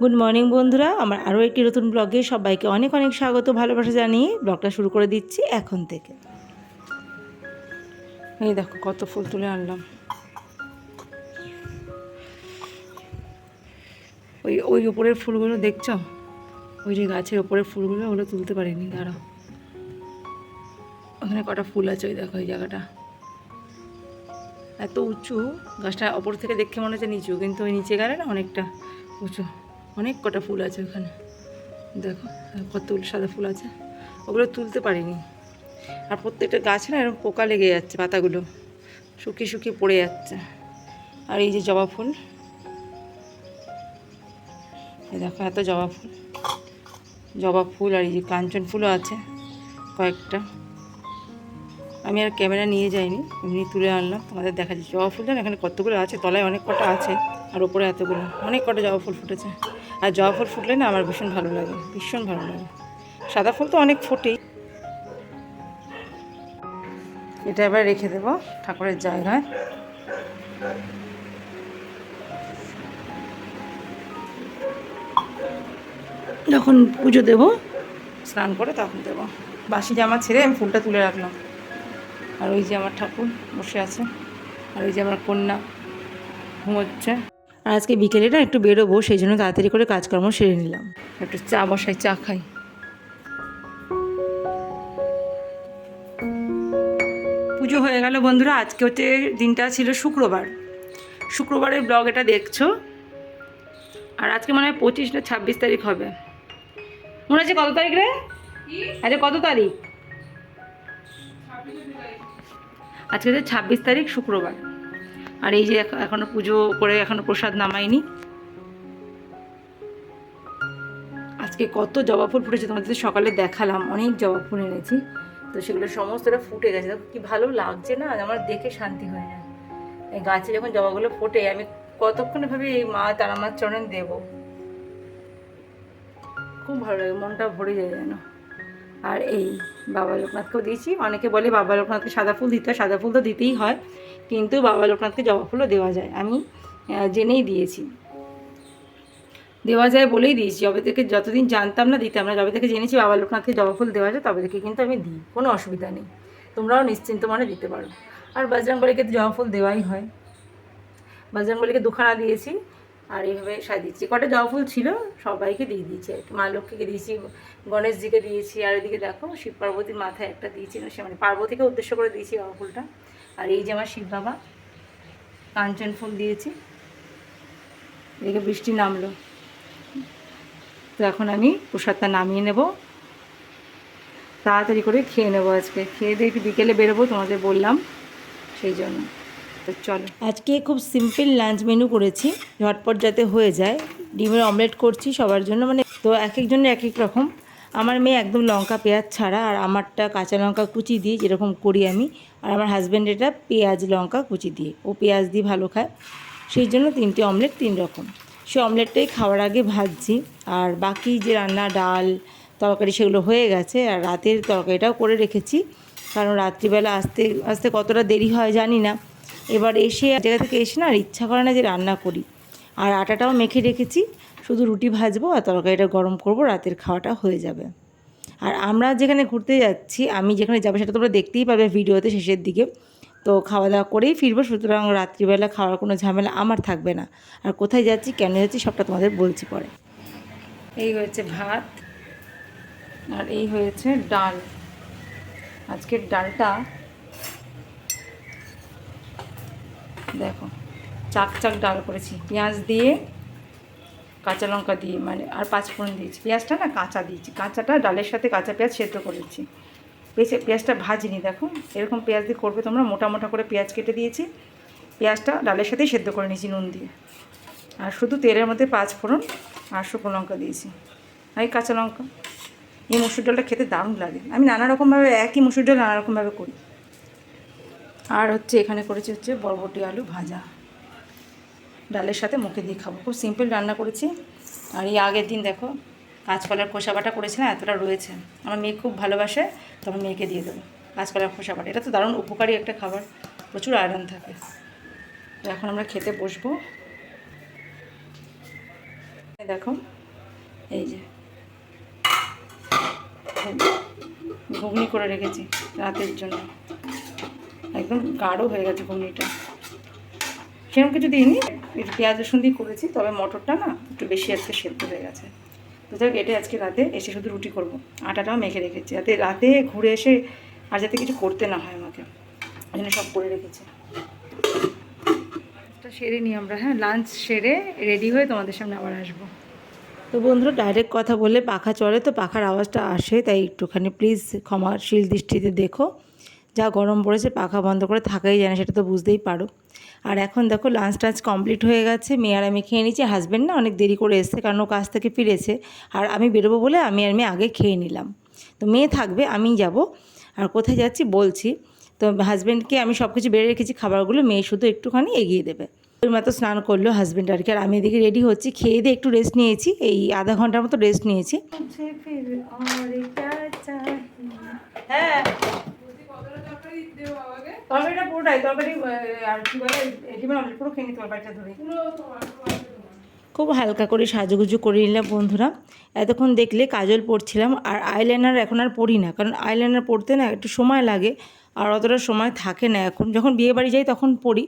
Good morning বন্ধুরা। আমার আরও একটি নতুন ব্লগে সবাইকে অনেক অনেক স্বাগত, ভালোবাসা জানিয়ে ব্লগটা শুরু করে দিচ্ছি এখন থেকে। এই দেখো, কত ফুল তুলে আনলাম। ওই ওই উপরের ফুলগুলো দেখছ? ওই যে গাছের ওপরের ফুলগুলো, ওগুলো তুলতে পারিনি, দাঁড়াও। ওখানে কটা ফুল আছে ওই দেখো ওই জায়গাটা। এত উঁচু, গাছটা ওপর থেকে দেখে মনে হচ্ছে নিচু, কিন্তু ওই নিচে গেলে না অনেকটা উঁচু। অনেক কটা ফুল আছে ওখানে। দেখো, কত সাদা ফুল আছে। ওগুলো তুলতে পারিনি। আর প্রত্যেকটা গাছে না এরকম পোকা লেগে যাচ্ছে, পাতাগুলো। শুকিয়ে শুকিয়ে পড়ে যাচ্ছে। আর এই যে জবা ফুল। এই দেখো, এত জবা ফুল। জবা ফুল আর এই যে কাঞ্চন ফুলও আছে কয়েকটা। আমি আর ক্যামেরা নিয়ে যাইনি, এমনি তুলে আনলাম, তোমাদের দেখা যাচ্ছে জবা ফুল এখানে কতগুলো আছে, তলায় অনেক কটা আছে, আর ওপরে এতগুলো। অনেক কটা জবা ফুল ফুটেছে। আর জবা ফুল ফুটলে না আমার ভীষণ ভালো লাগে, ভীষণ ভালো লাগে। সাদা ফুল তো অনেক ফোটেই। এটা এবার রেখে দেবো ঠাকুরের জায়গায়। যখন পুজো দেবো, স্নান করে তখন দেবো। বাসি জামা ছেড়ে আমি ফুলটা তুলে রাখলাম। আর ওই যে আমার ঠাকুর বসে আছে আর ওই যে আমার কন্যা ঘুমোচ্ছে। আর আজকে বিকেলে না একটু বেরোবো সেই জন্য তাড়াতাড়ি করে কাজকর্ম সেরে নিলাম। একটু চা বসাই চা খাই। পুজো হয়ে গেল বন্ধুরা আজকে হচ্ছে দিনটা ছিল শুক্রবার। শুক্রবারের ব্লগ এটা দেখছ? আর আজকে মনে হয় পঁচিশ না ছাব্বিশ তারিখ হবে। মনে হচ্ছে কত তারিখ রে? আচ্ছা কত তারিখ? আজকে হচ্ছে ছাব্বিশ তারিখ, শুক্রবার। আর এই যে এখ- এখনও পুজো করে এখনও প্রসাদ নামাইনি। আজকে কত জবা ফুল ফুটেছে তোমাদের সকালে দেখালাম, অনেক জবা ফুল এনেছি। তো সেগুলো সমস্তটা ফুটে গেছে। দেখো কি ভালো লাগছে না, আমার দেখে শান্তি হয় না। এই গাছে যখন জবাগুলো ফোটে, আমি কতক্ষণ ভাবে এই মা তারা মার চরণ দেব। খুব ভালো লাগে, মনটা ভরে যায় যেন। আর এই বাবা লোকনাথকেও দিয়েছি। অনেকে বলে বাবা লোকনাথকে সাদা ফুল দিতে হয়, সাদা ফুল তো দিতেই হয়। কিন্তু বাবা লোকনাথকে জবা ফুলও দেওয়া যায়। আমি জেনেই দিয়েছি। দেওয়া যায় বলেই দিয়েছি। যবে থেকে যতদিন জানতাম না দিতাম না, যবে থেকে জেনেছি বাবা লোকনাথকে জবা ফুল দেওয়া যায়, তবে থেকে কিন্তু আমি দিই। কোনো অসুবিধা নেই। তোমরাও নিশ্চিন্ত মনে দিতে পারো। আর বজরংবলীকে তো জবা ফুল দেওয়াই হয়। বজরংবলীকে দুখানা দিয়েছি। আর এইভাবে সাজিয়েছি। কটা জবা ফুল ছিল, সবাইকে দিয়ে দিয়েছি আর কি। মা লক্ষ্মীকে দিয়েছি, গণেশজিকে দিয়েছি, আর এদিকে দেখো শিব পার্বতীর মাথায় একটা দিয়েছি সে মানে পার্বতীকে উদ্দেশ্য করে দিয়েছি জবা ফুলটা। আর এই যে আমার শিব বাবা, কাঞ্চন ফুল দিয়েছি। এদিকে বৃষ্টি নামলো। তো এখন আমি প্রসাদটা নামিয়ে নেব। তাড়াতাড়ি করে খেয়ে নেব আজকে। খেয়ে দিয়ে একটু বিকেলে বেরোবো, তোমাদের বললাম, সেই জন্য। চলো। আজকে খুব সিম্পল লাঞ্চ মেনু করেছি, ঝটপট যাতে হয়ে যায়। ডিমের অমলেট করছি সবার জন্য মানে তো এক একজনের এক এক রকম। আমার মেয়ে একদম লঙ্কা পেঁয়াজ ছাড়া, আর আমারটা কাঁচা লঙ্কা কুচি দিয়ে যেরকম করি আমি, আর আমার হাজব্যান্ড এটা পেঁয়াজ লঙ্কা কুচি দিয়ে। ও পেঁয়াজ দিয়ে ভালো খায়। সেই জন্য তিনটে অমলেট তিন রকম। সে অমলেটটাই খাওয়ার আগে ভাজছি, আর বাকি যে রান্না, ডাল, তরকারি সেগুলো হয়ে গেছে, আর রাতের তরকারিটাও করে রেখেছি। কারণ রাত্রিবেলা আসতে আসতে কতটা দেরি হয় জানি না। এবার এসে জায়গা থেকে এসে না আর ইচ্ছা করে না যে রান্না করি। আর আটাটাও মেখে রেখেছি, শুধু রুটি ভাজবো আর তরকারিটা গরম করব, রাতের খাওয়াটা হয়ে যাবে। আর আমরা যেখানে ঘুরতে যাচ্ছি, আমি যেখানে যাব সেটা তোমরা দেখতেই পারবে ভিডিওতে শেষের দিকে। তো খাওয়া দাওয়া করেই ফিরবো, সুতরাং রাত্রিবেলা খাওয়ার কোনো ঝামেলা আমার থাকবে না। আর কোথায় যাচ্ছি, কেন যাচ্ছি সবটা তোমাদের বলছি পরে। এই হয়েছে ভাত, আর এই হয়েছে ডাল। আজকের ডালটা দেখো, চাক চাক ডাল করেছি। পেঁয়াজ দিয়ে কাঁচা লঙ্কা দিয়ে মানে আর পাঁচ ফোড়ন দিয়েছি। পেঁয়াজটা না কাঁচা দিয়েছি। কাঁচাটা, ডালের সাথে কাঁচা পেঁয়াজ সেদ্ধ করেছি। পেঁচে পেঁয়াজটা ভাজিনি, দেখো। এরকম পেঁয়াজ দিয়ে করবে তোমরা, মোটা মোটা করে পেঁয়াজ কেটে দিয়েছি। পেঁয়াজটা ডালের সাথেই সেদ্ধ করে নিয়েছি নুন দিয়ে। আর শুধু তেলের মধ্যে পাঁচ ফোড়ন আর শুকনো লঙ্কা দিয়েছি। আর এই কাঁচা লঙ্কা, এই মুসুর ডালটা খেতে দারুণ লাগে। আমি নানা রকমভাবে, একই মুসুর ডাল নানা রকমভাবে করি। আর হচ্ছে এখানে করেছি হচ্ছে বরবটি আলু ভাজা। ডালের সাথে মুখে দিয়ে খাব। খুব সিম্পল রান্না করেছি। আর এই আগের দিন দেখো, কাঁচকলার খোসা বাটা করেছিলাম এতটা রয়েছে। আমার মেয়ে খুব ভালোবাসে, তো আমার মেয়েকে দিয়ে দেবো কাঁচকলার খোসা বাটা। এটা তো দারুণ উপকারী একটা খাবার, প্রচুর আয়রন থাকে। তো এখন আমরা খেতে বসবো। দেখো, এই যে। ঘুগনি করে রেখেছি রাতের জন্য। একদম গাঢ় হয়ে গেছে ঘুগনিটা সেরকম কিছু দিইনি একটু পেঁয়াজ, রসুন দিয়ে করেছি, তবে মটরটা না একটু বেশি আজকে সেদ্ধ হয়ে গেছে। তো যাক এটা আজকে রাতে, এসে শুধু রুটি করব, আটাটাও মেখে রেখেছি। যাতে রাতে ঘুরে এসে আর যাতে কিছু করতে না হয় আমাকে ওই জন্য সব করে রেখেছি। সেরে নিই আমরা হ্যাঁ লাঞ্চ সেরে রেডি হয়ে তোমাদের সামনে আবার আসব। তো বন্ধুরা ডাইরেক্ট কথা বললে পাখা চলে তো পাখার আওয়াজটা আসে, তাই একটুখানি প্লিজ ক্ষমাশীল দৃষ্টিতে দেখো। যা গরম পড়েছে পাখা বন্ধ করে থাকাই যায় না, সেটা তো বুঝতেই পারো। আর এখন দেখো লাঞ্চ টাঞ্চ কমপ্লিট হয়ে গেছে, মেয়ে আর আমি খেয়ে নিচ্ছি হাজব্যান্ড না অনেক দেরি করে এসছে কারণ ও কাজ থেকে ফিরেছে, আর আমি বেরোবো বলে আমি আর মেয়ে আগে খেয়ে নিলাম। তো মেয়ে থাকবে আমি যাব। আর কোথায় যাচ্ছি বলছি, তো হাজব্যান্ডকে আমি সব কিছু বেড়ে রেখেছি খাবারগুলো, মেয়ে শুধু একটুখানি এগিয়ে দেবে। ওই মতো স্নান করল হাজব্যান্ড আর কি, আর আমি এদিকে রেডি হচ্ছি, খেয়ে দিয়ে একটু রেস্ট নিয়েছি, এই আধা ঘণ্টার মতো রেস্ট নিয়েছি। হ্যাঁ। তরকারিটা পুরোটাই তরকারি আর কি বলে ডিমের অমলেট পুরো খেয়ে তরকারিটা ধরে। খুব হালকা করে সাজুগুজু করে নিলাম বন্ধুরা। এতক্ষণ দেখলে কাজল পরছিলাম আর আইলাইনার এখন আর পড়ি না কারণ আইলাইনার পড়তে না একটু সময় লাগে আর অতটা সময় থাকে না। এখন যখন বিয়ে বাড়ি যাই তখন পরি।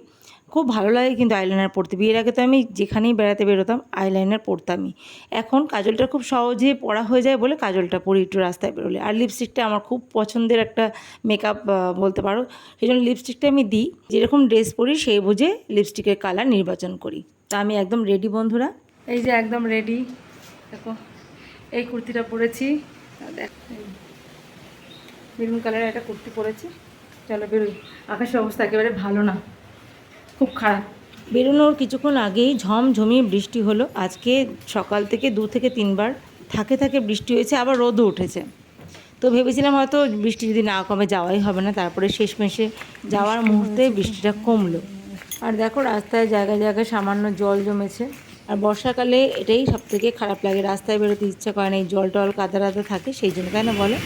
খুব ভালো লাগে কিন্তু আইলাইনার পরতে। বিয়ের আগে তো আমি যেখানেই বেড়াতে বেরোতাম আইলাইনার পরতামই। এখন কাজলটা খুব সহজে পড়া হয়ে যায় বলে কাজলটা পরি একটু রাস্তায় বেরোলে। আর লিপস্টিকটা আমার খুব পছন্দের একটা মেকআপ বলতে পারো। সেই জন্য লিপস্টিকটা আমি দিই। যেরকম ড্রেস পরি সেই বুঝে লিপস্টিকের কালার নির্বাচন করি। তা আমি একদম রেডি বন্ধুরা। এই যে একদম রেডি দেখো, এই কুর্তিটা পরেছি। দেখ মেরুন কালারের একটা কুর্তি পরেছি। চলো বেরোই। আকাশের অবস্থা একেবারে ভালো না। খুব খারাপ। বেরোনোর কিছুক্ষণ আগেই ঝমঝমিয়ে বৃষ্টি হলো। আজকে সকাল থেকে দু থেকে তিনবার থাকে থাকে বৃষ্টি হয়েছে আবার রোদও উঠেছে। তো ভেবেছিলাম হয়তো বৃষ্টি যদি না কমে যাওয়াই হবে না তারপরে শেষমেশে যাওয়ার মুহূর্তে বৃষ্টিটা কমলো। আর দেখো রাস্তায় জায়গায় জায়গায় সামান্য জল জমেছে। আর বর্ষাকালে এটাই সব থেকে খারাপ লাগে রাস্তায় বেরোতে ইচ্ছা করে না এই জল টল কাদা রাদা থাকে সেই জন্য তাই না বলো?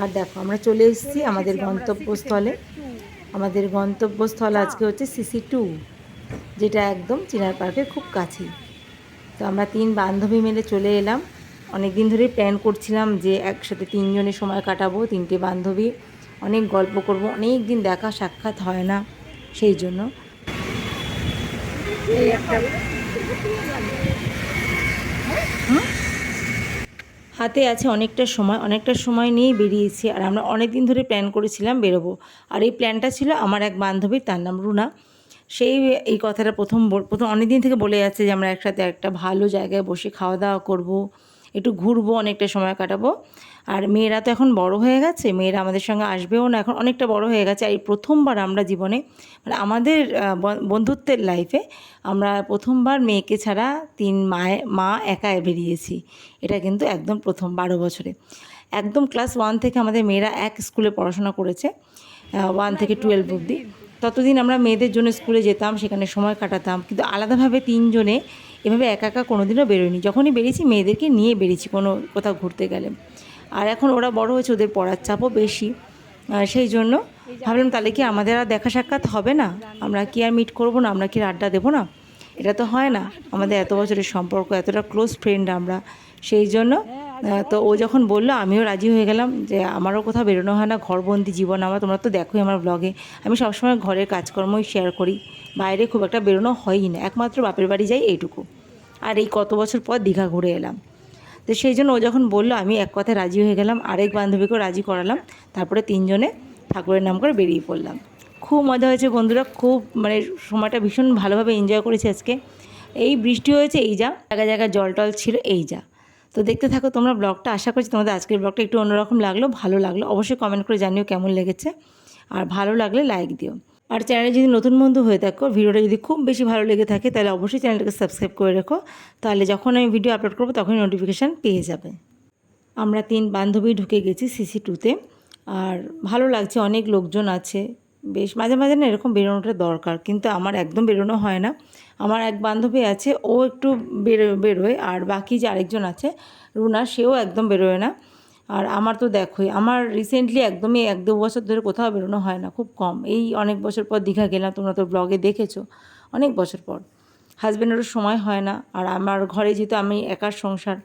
আর দেখো আমরা চলে এসেছি আমাদের গন্তব্যস্থলে। আমাদের গন্তব্যস্থল আজকে হচ্ছে সিসি টু যেটা একদম চিনার পার্কের খুব কাছেই। তো আমরা তিন বান্ধবী মিলে চলে এলাম। অনেক দিন ধরেই প্ল্যান করছিলাম যে একসাথে তিনজনে সময় কাটাবো, তিনটে বান্ধবী। অনেক গল্প করব অনেক দিন দেখা সাক্ষাৎ হয় না সেই জন্য। হাতে আছে অনেকটা সময় অনেকটা সময় নিয়েই বেরিয়েছি। আর আমরা অনেক দিন ধরে প্ল্যান করেছিলাম বেরোবো। আর এই প্ল্যানটা ছিল আমার এক বান্ধবী, তার নাম রুনা। সেই এই কথাটা প্রথম প্রথম অনেক দিন থেকে বলে যাচ্ছে যে আমরা একসাথে একটা ভালো জায়গায় বসে খাওয়া দাওয়া করব, একটু ঘুরবো, অনেকটা সময় কাটাবো। আর মেয়েরা তো এখন বড় হয়ে গেছে, মেয়েরা আমাদের সঙ্গে আসবেও না, এখন অনেকটা বড় হয়ে গেছে। আর এই প্রথমবার আমরা জীবনে মানে আমাদের বন্ধুত্বের লাইফে আমরা প্রথমবার মেয়েকে ছাড়া তিন মায়ে, মা একা বেরিয়েছি। এটা কিন্তু একদম প্রথম বারো বছরে। একদম ক্লাস ওয়ান থেকে আমাদের মেয়েরা এক স্কুলে পড়াশোনা করেছে ওয়ান থেকে টুয়েলভ অবধি। ততদিন আমরা মেয়েদের জন্য স্কুলে যেতাম, সেখানে সময় কাটাতাম, কিন্তু আলাদাভাবে তিনজনে এভাবে একা একা কোনোদিনও বেরোয়নি। যখনই বেরিয়েছি, মেয়েদেরকে নিয়ে বেরিয়েছি কোনো কোথাও ঘুরতে গেলে। আর এখন ওরা বড় হয়েছে, ওদের পড়ার চাপও বেশি। সেই জন্য ভাবলাম তাহলে কি আমাদের আর দেখা সাক্ষাৎ হবে না? আমরা কি আর মিট করব না? আমরা কি আড্ডা দেবো না? এটা তো হয় না। আমাদের এত বছরের সম্পর্ক, এতটা ক্লোজ ফ্রেন্ড আমরা। সেই জন্য তো ও যখন বলল, আমিও রাজি হয়ে গেলাম যে আমারও কোথাও বেরোনো হয় না। ঘরবন্দি জীবন আমার, তোমরা তো দেখোই আমার ব্লগে আমি সবসময় ঘরের কাজকর্মই শেয়ার করি। বাইরে খুব একটা বেরোনো হয়ই না। একমাত্র বাপের বাড়ি যাই এইটুকু। আর এই কত বছর পর দীঘা ঘুরে এলাম। তো সেই জন্য ও যখন বলল, আমি এক কথায় রাজি হয়ে গেলাম, আরেক বান্ধবীকেও রাজি করালাম, তারপরে তিনজনে ঠাকুরের নাম করে বেরিয়ে পড়লাম। খুব মজা হয়েছে বন্ধুরা, খুব মানে সময়টা ভীষণ ভালোভাবে এনজয় করেছি আজকে। এই বৃষ্টি হয়েছে, এই যা, জায়গায় জায়গায় জল টল ছিল, এই যা। তো দেখতে থাকো তোমরা ব্লগটা, আশা করছি তোমাদের আজকের ব্লগটা একটু অন্যরকম লাগল, ভালো লাগল। অবশ্যই কমেন্ট করে জানিও কেমন লেগেছে। আর ভালো লাগলে লাইক দিও। আর চ্যানেলে যদি নতুন বন্ধু হয়ে থাকো, ভিডিওটা যদি খুব বেশি ভালো লেগে থাকে, তাহলে অবশ্যই চ্যানেলটাকে সাবস্ক্রাইব করে রেখো। তাহলে যখন আমি ভিডিও আপলোড করব, তখনই নোটিফিকেশান পেয়ে যাবে। আমরা তিন বান্ধবী ঢুকে গেছি সিসি টুতে আর ভালো লাগছে, অনেক লোকজন আছে। বেশ, মাঝে মাঝে না এরকম বেরোনোটা দরকার, কিন্তু আমার একদম বেরোনো হয় না। আমার এক বান্ধবী আছে, ও একটু বেরো, বেরোয়, আর বাকি যে আরেকজন আছে, রুনা, সেও একদম বেরোয় না। আর আমার তো দেখোই, আমার রিসেন্টলি একদমই এক দু বছর ধরে কোথাও বেরোনো হয় না, খুব কম। এই অনেক বছর পর দীঘা গেলাম, তোমরা তো ব্লগে দেখেছ, অনেক বছর পর। হাজব্যান্ডেরও সময় হয় না, আর আমার ঘরে যেহেতু আমি একার সংসার,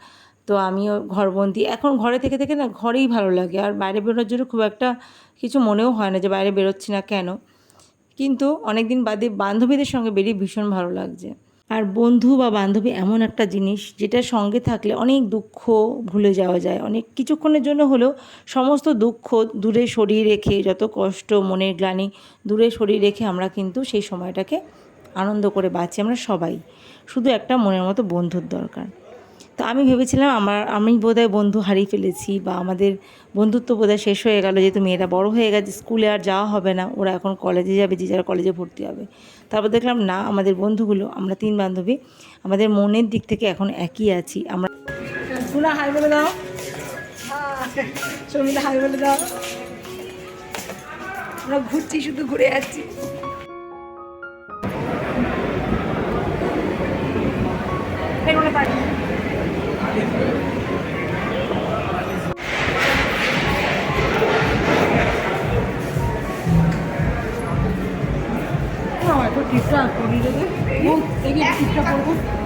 তো আমিও ঘরবন্দি। এখন ঘরে থেকে থেকে না ঘরেই ভালো লাগে, আর বাইরে বেরোনোর জন্য খুব একটা কিছু মনেও হয় না যে বাইরে বেরোচ্ছি না কেন। কিন্তু অনেক দিন বাদে বান্ধবীদের সঙ্গে বেরিয়ে ভীষণ ভালো লাগছে। আর বন্ধু বা বান্ধবী এমন একটা জিনিস যেটা সঙ্গে থাকলে অনেক দুঃখ ভুলে যাওয়া যায়। অনেক কিছুক্ষণের জন্য হলেও সমস্ত দুঃখ দূরে সরিয়ে রেখে, যত কষ্ট মনের গ্লানি দূরে সরিয়ে রেখে আমরা কিন্তু সেই সময়টাকে আনন্দ করে বাঁচি আমরা সবাই। শুধু একটা মনের মতো বন্ধুর দরকার। তো আমি ভেবেছিলাম আমার, আমি বোধহয় বন্ধু হারিয়ে ফেলেছি বা আমাদের বন্ধুত্ব বোধহয় শেষ হয়ে গেল, যেহেতু মেয়েরা বড় হয়ে গেছে, স্কুলে আর যাওয়া হবে না, ওরা এখন কলেজে যাবে, যে যারা কলেজে ভর্তি হবে। তারপর দেখলাম, না, আমাদের বন্ধুগুলো, আমরা তিন বান্ধবী, আমাদের মনের দিক থেকে এখন একই আছি। আমরা হাই বলে দাও। হাই বলে দাও। আমরা ঘুরছি, শুধু ঘুরে যাচ্ছি দেখি টিপটা করব।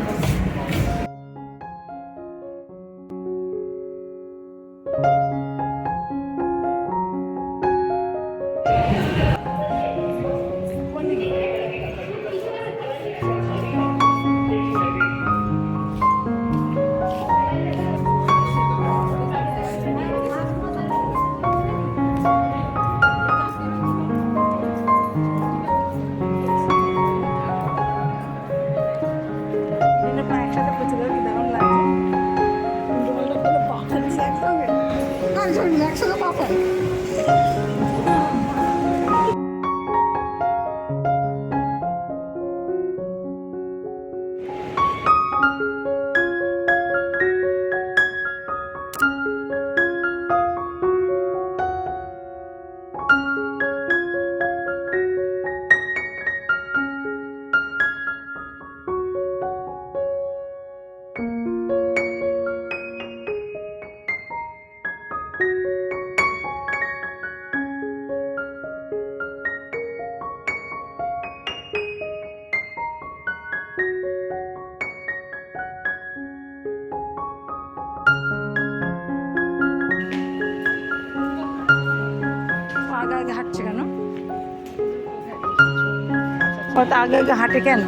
কত আগে আগে হাঁটে কেন?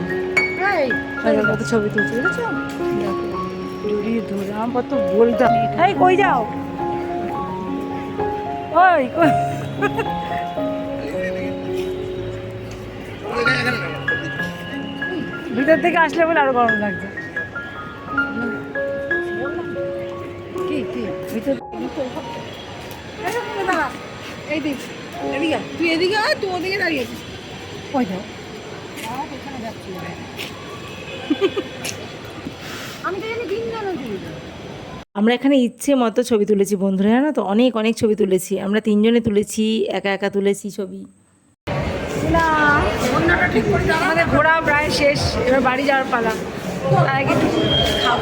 কত ছবি তুলছে বুঝেছ দূরি কত বলতাম। এই কই যাও? ওই কই? ভিতর থেকে আসলে বলে আরও গরম লাগছে। কি কি? ভিতর এই দিক এদিকে। তুই এদিকে আয় তুই ওদিকে দাঁড়িয়ে আছিস। আমি তো জানি আমরা এখানে ইচ্ছে মতো ছবি তুলেছি বন্ধুরা জানো তো? অনেক অনেক ছবি তুলেছি। আমরা তিনজনে তুলেছি একা একা তুলেছি ছবি। আমাদের ঘোরা প্রায় শেষ এবার বাড়ি যাওয়ার পালা। তার আগে খাব।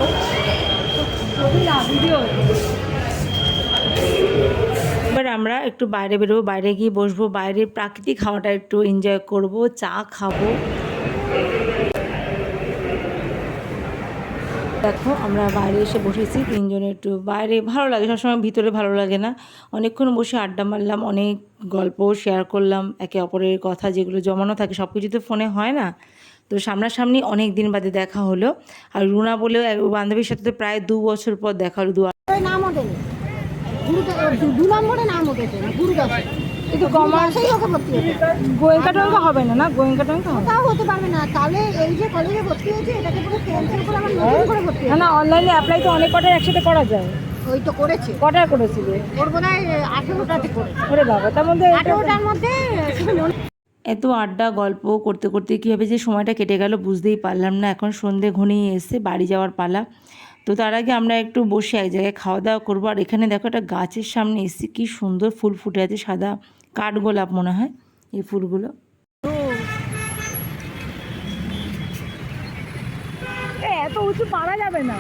এবার আমরা একটু বাইরে বেরোবো বাইরে গিয়ে বসবো। বাইরের প্রাকৃতিক হাওয়াটা একটু এনজয় করব চা খাব। দেখো, আমরা বাইরে এসে বসেছি, তিনজনে একটু বাইরে ভালো লাগে, সবসময় ভিতরে ভালো লাগে না। অনেকক্ষণ বসে আড্ডা মারলাম, অনেক গল্প শেয়ার করলাম, একে অপরের কথা যেগুলো জমানো থাকে সব কিছু তো ফোনে হয় না। তো সামনাসামনি অনেক দিন বাদে দেখা হলো। আর রুনা বলেও বান্ধবীর সাথে প্রায় দু বছর পর দেখা হলো, দু নাম দু নম্বরে নাম উঠেছে গুরুদাসে কিন্তু কমার্সেই ওকে ভর্তি হতে। গোয়েঙ্কা টোয়েঙ্কা হবে না না? গোয়েঙ্কা টোয়েঙ্কা হবে? তাও হতে পারবে না। তাহলে এই যে কলেজে ভর্তি হয়েছে এটাকে পুরো ক্যান্সেল করে আবার নতুন করে ভর্তি না না অনলাইনে অ্যাপ্লাই তো অনেক কটাই একসাথে করা যায়। ওই তো করেছে। কটা করেছিল ওর বোধ হয় আঠেরোটাতে করেছে। ওরে বাবা তার মধ্যে আঠেরোটার মধ্যে এত আড্ডা গল্প করতে করতে কীভাবে যে সময়টা কেটে গেল বুঝতেই পারলাম না। এখন সন্ধে ঘনিয়ে এসে বাড়ি যাওয়ার পালা। তো তার আগে আমরা একটু বসে এক জায়গায় খাওয়া দাওয়া করব। আর এখানে দেখো একটা গাছের সামনে এসে কি সুন্দর ফুল ফুটে আছে সাদা। কাঠগোলাপ মনে হয় এই ফুলগুলো। এত উঁচু পারা যাবে না।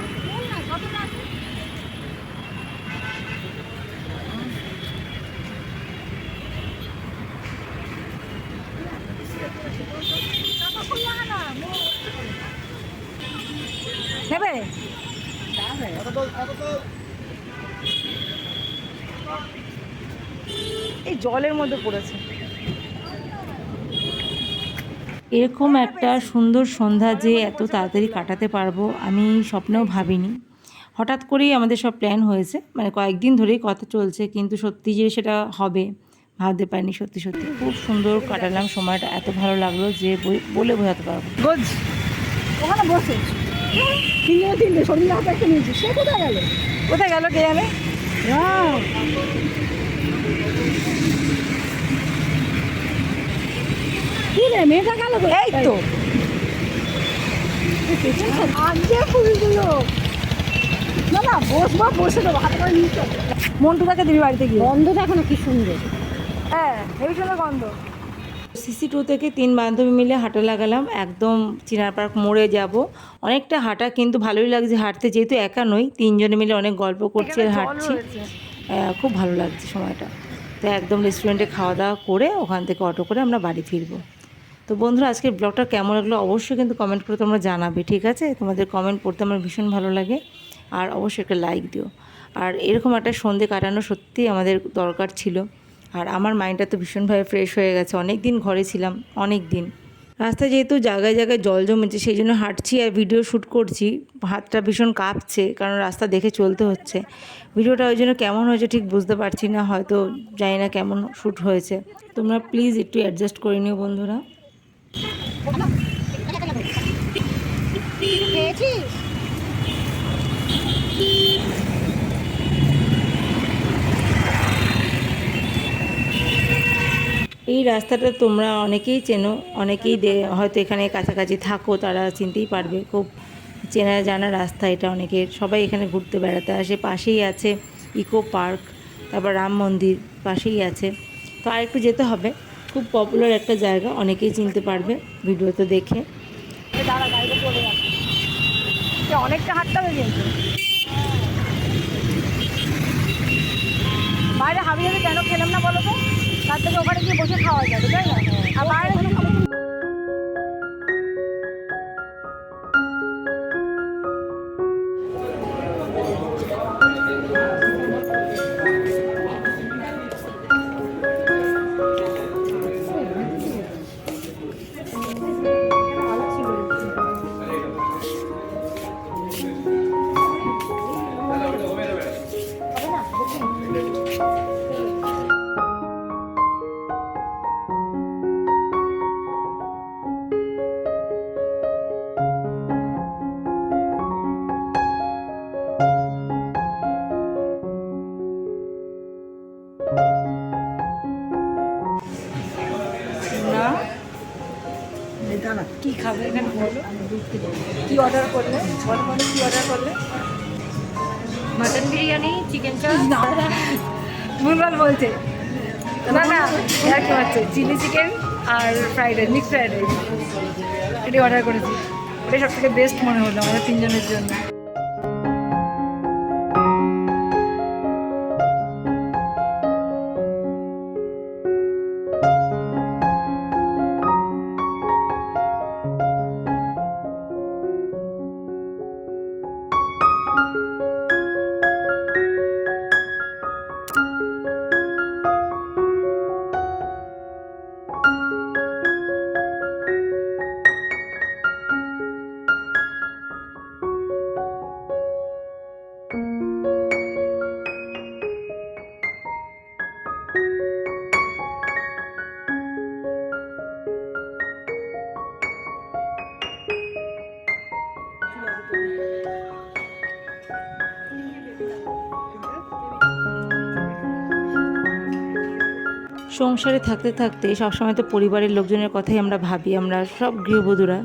নেবে? এই জলের মধ্যে পড়েছে। এরকম একটা সুন্দর সন্ধ্যা যে এত তাড়াতাড়ি কাটাতে পারব আমি স্বপ্নেও ভাবিনি। হঠাৎ করেই আমাদের সব প্ল্যান হয়েছে। মানে কয়েকদিন ধরেই কথা চলছে কিন্তু সত্যি যে সেটা হবে ভাবতে পারিনি সত্যি সত্যি। খুব সুন্দর কাটালাম সময়টা এত ভালো লাগল যে বলে বোঝাতে পারব। গোজ ওখানে বসে। তিনজনে তিনটে শরীর হাতে একটা নিয়েছি। সে কোথায় গেল? কোথায় গেল কে জানে? কি রে মেয়েটা গেল এই তো। ফুলগুলো। না না বসবো বসে দেবো হাতে করে নিয়ে চলো। মন্টুদাকে দিবি বাড়িতে গিয়ে? গন্ধ দেখো না কি সুন্দর। হ্যাঁ হেভি সুন্দর গন্ধ। সিসি টু থেকে তিন বান্ধবী মিলে হাঁটা লাগালাম একদম চিনার পার্ক মোড়ে যাব। অনেকটা হাঁটা কিন্তু ভালোই লাগছে হাঁটতে যেহেতু একা নই তিনজনে মিলে অনেক গল্প করছি আর হাঁটছি। আহ, খুব ভালো লাগছে সময়টা। তো একদম রেস্টুরেন্টে খাওয়া দাওয়া করে ওখান থেকে অটো করে আমরা বাড়ি ফিরবো। তো বন্ধুরা, আজকের ব্লগটা কেমন লাগল অবশ্যই কিন্তু কমেন্ট করে তোমরা জানাবে, ঠিক আছে? তোমাদের কমেন্ট পড়তে আমার ভীষণ ভালো লাগে। আর অবশ্যই একটা লাইক দিও। আর এরকম একটা সন্ধে কাটানো সত্যিই আমাদের দরকার ছিল। আর আমার মাইন্ডটা তো ভীষণভাবে ফ্রেশ হয়ে গেছে। অনেক দিন ঘরে ছিলাম অনেক দিন রাস্তায় যেহেতু জায়গায় জায়গায় জল জমেছে, সেই জন্য হাঁটছি আর ভিডিও শ্যুট করছি। হাতটা ভীষণ কাঁপছে, কারণ রাস্তা দেখে চলতে হচ্ছে। ভিডিওটা ওই জন্য কেমন হয়েছে ঠিক বুঝতে পারছি না, হয়তো জানি না কেমন শ্যুট হয়েছে। তোমরা প্লিজ একটু অ্যাডজাস্ট করে নিও বন্ধুরা। এই রাস্তাটা তোমরা অনেকেই চেনো, অনেকেই হয়তো এখানে কাছাকাছি থাকো, তারা চিনতেই পারবে। খুব চেনা জানা রাস্তা এটা অনেকের। সবাই এখানে ঘুরতে বেড়াতে আসে। পাশেই আছে ইকো পার্ক, তারপর রাম মন্দির পাশেই আছে। তো আর একটু যেতে হবে। খুব পপুলার একটা জায়গা, অনেকেই চিনতে পারবে ভিডিওতে দেখে। অনেকটা হাঁটতে হবে বাইরে হাবি হাবি কেন খেলাম না বলো তো? তার থেকে ওখানে গিয়ে বসে খাওয়া যাবে, তাই না? আর বাইরে কি খাবে এখানে বলো? কি অর্ডার করলে? বলো বলো কি অর্ডার করলে? মাটন বিরিয়ানি চিকেন চাপ ভুলভাল বলছে। না না আর কি হচ্ছে চিলি চিকেন আর fried rice mix fried rice এটি অর্ডার করেছি। ওটাই সব থেকে বেস্ট মনে হলো আমাদের তিনজনের জন্য। সংসারে থাকতে থাকতে সবসময় তো পরিবারের লোকজনের কথাই আমরা ভাবি, আমরা সব গৃহবধূরা।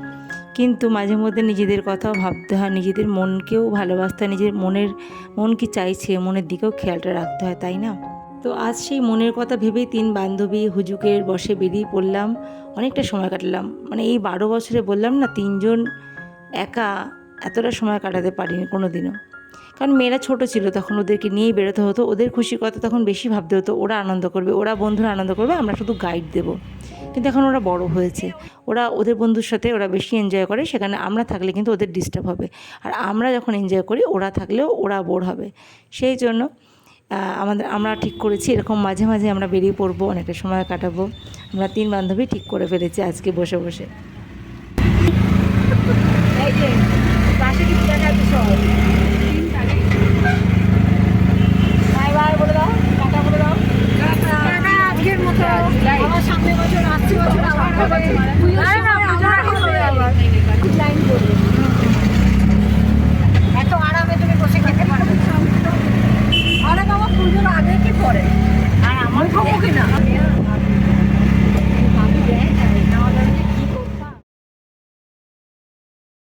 কিন্তু মাঝে মধ্যে নিজেদের কথাও ভাবতে হয়, নিজেদের মনকেও ভালোবাসতে হয়, নিজের মনের, মন কি চাইছে, মনের দিকেও খেয়ালটা রাখতে হয়, তাই না? তো আজ সেই মনের কথা ভেবেই তিন বান্ধবী হুজুকের বসে বেরিয়ে পড়লাম, অনেকটা সময় কাটালাম। মানে এই বারো বছরে বললাম না, তিনজন একা এতটা সময় কাটাতে পারিনি কোনো দিনও কারণ মেয়েরা ছোট ছিল, তখন ওদেরকে নিয়েই বেরোতে হতো। ওদের খুশির কথা তখন বেশি ভাবতে হতো, ওরা আনন্দ করবে, ওরা বন্ধুরা আনন্দ করবে, আমরা শুধু গাইড দেবো। কিন্তু এখন ওরা বড় হয়েছে। ওরা, ওদের বন্ধুর সাথে ওরা বেশি এনজয় করে, সেখানে আমরা থাকলে কিন্তু ওদের ডিস্টার্ব হবে। আর আমরা যখন এনজয় করি, ওরা থাকলেও ওরা বোর হবে। সেই জন্য আমাদের, আমরা ঠিক করেছি, এরকম মাঝে মাঝে আমরা বেরিয়ে পড়ব, অনেকটা সময় কাটাবো। আমরা তিন বান্ধবী ঠিক করে ফেলেছি আজকে বসে বসে।